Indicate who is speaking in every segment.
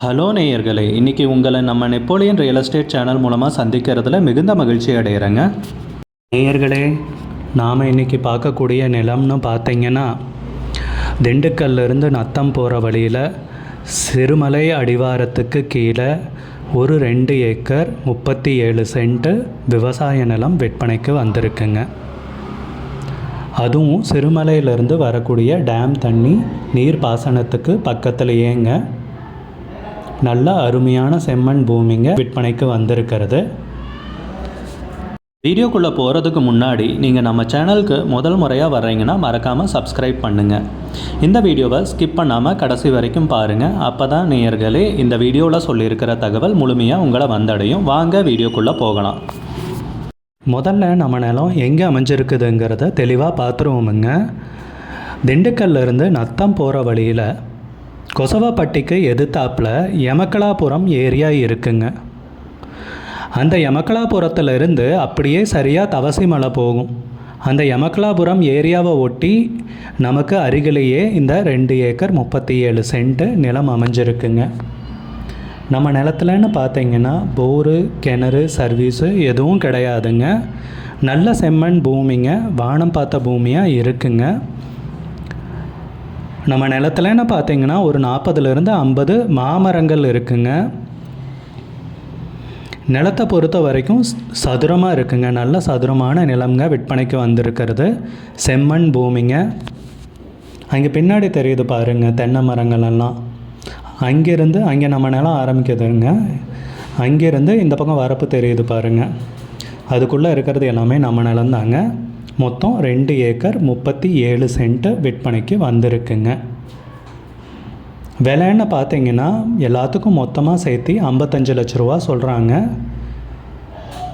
Speaker 1: Hello நேயர்களே இன்றைக்கி உங்களை நம்ம நெப்போலியன் ரியல் எஸ்டேட் சேனல் மூலமாக சந்திக்கிறதுல மிகுந்த மகிழ்ச்சி அடைகிறேங்க நேயர்களே நாம் இன்றைக்கி பார்க்கக்கூடிய நிலம்னு பார்த்தீங்கன்னா திண்டுக்கல்லிருந்து நத்தம் போகிற வழியில் சிறுமலை அடிவாரத்துக்கு கீழே ஒரு ரெண்டு ஏக்கர் முப்பத்தி ஏழு சென்ட்டு விவசாய நிலம் விற்பனைக்கு வந்திருக்குங்க. அதுவும் சிறுமலையிலேருந்து வரக்கூடிய டேம் தண்ணி நீர் பாசனத்துக்கு பக்கத்துலேயேங்க. நல்ல அருமையான செம்மண் பூமிங்க விற்பனைக்கு வந்திருக்கிறது. வீடியோக்குள்ளே போகிறதுக்கு முன்னாடி நீங்கள் நம்ம சேனலுக்கு முதல் முறையாக வர்றீங்கன்னா மறக்காமல் சப்ஸ்கிரைப் பண்ணுங்கள் இந்த வீடியோவை ஸ்கிப் பண்ணாமல் கடைசி வரைக்கும் பாருங்கள் அப்போ தான் நேயர்களே இந்த வீடியோவில் சொல்லியிருக்கிற தகவல் முழுமையாக உங்களை வந்தடையும். வாங்க வீடியோக்குள்ளே போகலாம். முதல்ல நம்ம நிலம் எங்கே அமைஞ்சிருக்குதுங்கிறத தெளிவாக பார்த்துருவோமுங்க திண்டுக்கல்லிருந்து நத்தம் போகிற வழியில் கொசவப்பட்டிக்கு எதிர்த்தாப்பில் எமக்கலாபுரம் ஏரியா இருக்குங்க. அந்த யமக்கலாபுரத்துலேருந்து அப்படியே சரியாக தவசிமலை போகும். அந்த எமக்கலாபுரம் ஏரியாவை ஒட்டி நமக்கு அருகிலேயே இந்த ரெண்டு ஏக்கர் முப்பத்தி ஏழு சென்ட்டு நிலம் அமைஞ்சிருக்குங்க. நம்ம நிலத்துலன்னு பார்த்தீங்கன்னா போரு கிணறு சர்வீஸு எதுவும் கிடையாதுங்க. நல்ல செம்மண் பூமிங்க வானம் பார்த்த பூமியாக இருக்குங்க. நம்ம நிலத்துலன்னு பார்த்தீங்கன்னா ஒரு நாற்பதுலேருந்து ஐம்பது மாமரங்கள் இருக்குங்க. நிலத்தை பொறுத்த வரைக்கும் சதுரமாக இருக்குங்க. நல்ல சதுரமான நிலம்ங்க விற்பனைக்கு வந்திருக்கிறது. செம்மண் பூமிங்க. அங்கே பின்னாடி தெரியுது பாருங்க தென்னை மரங்கள் எல்லாம். அங்கேருந்து அங்கே நம்ம நிலம் ஆரம்பிக்குதுங்க. அங்கேருந்து இந்த பக்கம் வரப்பு தெரியுது பாருங்க. அதுக்குள்ளே இருக்கிறது எல்லாமே நம்ம நிலம்தாங்க. மொத்தம் ரெண்டு ஏக்கர் முப்பத்தி ஏழு சென்ட்டு விற்பனைக்கு வந்திருக்குங்க. விலைன்னு பார்த்தீங்கன்னா எல்லாத்துக்கும் மொத்தமாக சேர்த்து ஐம்பத்தஞ்சு லட்ச ரூபா சொல்கிறாங்க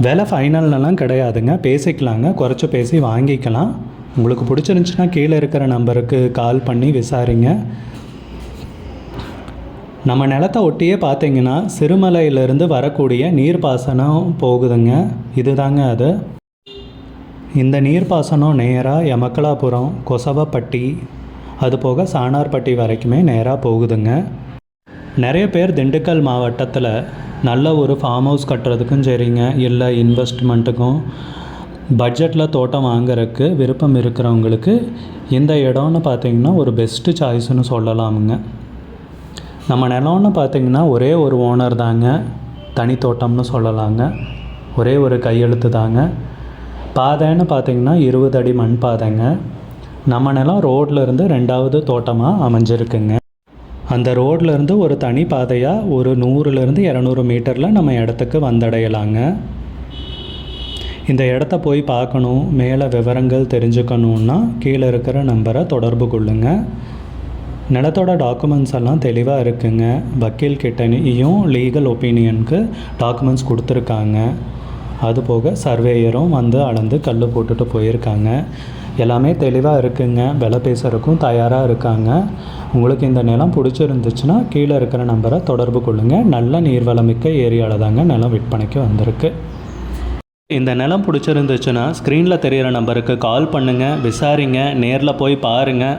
Speaker 1: விலை ஃபைனல்லாம் கிடையாதுங்க. பேசிக்கலாங்க. குறைச்சி பேசி வாங்கிக்கலாம். உங்களுக்கு பிடிச்சிருந்துச்சுன்னா கீழே இருக்கிற நம்பருக்கு கால் பண்ணி விசாரிங்க. நம்ம நிலத்தை ஒட்டியே பார்த்தீங்கன்னா சிறுமலையிலேருந்து வரக்கூடிய நீர்ப்பாசனம் போகுதுங்க. இதுதாங்க அது. இந்த நீர்ப்பாசனம் நேராக எமக்கலாபுரம் கொசவப்பட்டி அது போக சாணார்பட்டி வரைக்குமே நேராக போகுதுங்க. நிறைய பேர் திண்டுக்கல் மாவட்டத்தில் நல்ல ஒரு ஃபார்ம் ஹவுஸ் கட்டுறதுக்கும் சரிங்க. இல்லை இன்வெஸ்ட்மெண்ட்டுக்கும் பட்ஜெட்டில் தோட்டம் வாங்குறதுக்கு விருப்பம் இருக்கிறவங்களுக்கு இந்த இடம்னு பார்த்திங்கன்னா ஒரு பெஸ்ட்டு சாய்ஸ்னு சொல்லலாமுங்க. நம்ம நிலம்னு பார்த்தீங்கன்னா ஒரே ஒரு ஓனர் தாங்க. தனி தோட்டம்னு சொல்லலாங்க. ஒரே ஒரு கையெழுத்து தாங்க. பாதைன்னு பார்த்தீங்கன்னா இருபது அடி மண் பாதைங்க. நம்ம நிலம் ரோட்ல இருந்து ரெண்டாவது தோட்டமாக அமைஞ்சிருக்குங்க. அந்த ரோட்ல இருந்து ஒரு தனி பாதையாக ஒரு நூறுலேருந்து இரநூறு மீட்டரில் நம்ம இடத்துக்கு வந்தடையலாங்க. இந்த இடத்த போய் பார்க்கணும் மேலே விவரங்கள் தெரிஞ்சுக்கணுன்னா கீழே இருக்கிற நம்பரை தொடர்பு கொள்ளுங்க. நிலத்தோட டாக்குமெண்ட்ஸ் எல்லாம் தெளிவாக இருக்குங்க. வக்கீல் கிட்டனையும் லீகல் ஒப்பீனியனுக்கு டாக்குமெண்ட்ஸ் கொடுத்துருக்காங்க. அது போக சர்வேயரும் வந்து அளந்து கல் போட்டுட்டு போயிருக்காங்க. எல்லாமே தெளிவாக இருக்குங்க. விலை பேசுகிறதுக்கும் தயாராக இருக்காங்க. உங்களுக்கு இந்த நிலம் பிடிச்சிருந்துச்சுன்னா கீழே இருக்கிற நம்பரை தொடர்பு கொள்ளுங்கள் நல்ல நீர்வளமிக்க ஏரியாவில் தாங்க நிலம் விற்பனைக்கு வந்திருக்கு. இந்த நிலம் பிடிச்சிருந்துச்சுன்னா ஸ்க்ரீனில் தெரிகிற நம்பருக்கு கால் பண்ணுங்கள் விசாரிங்க. நேரில் போய் பாருங்கள்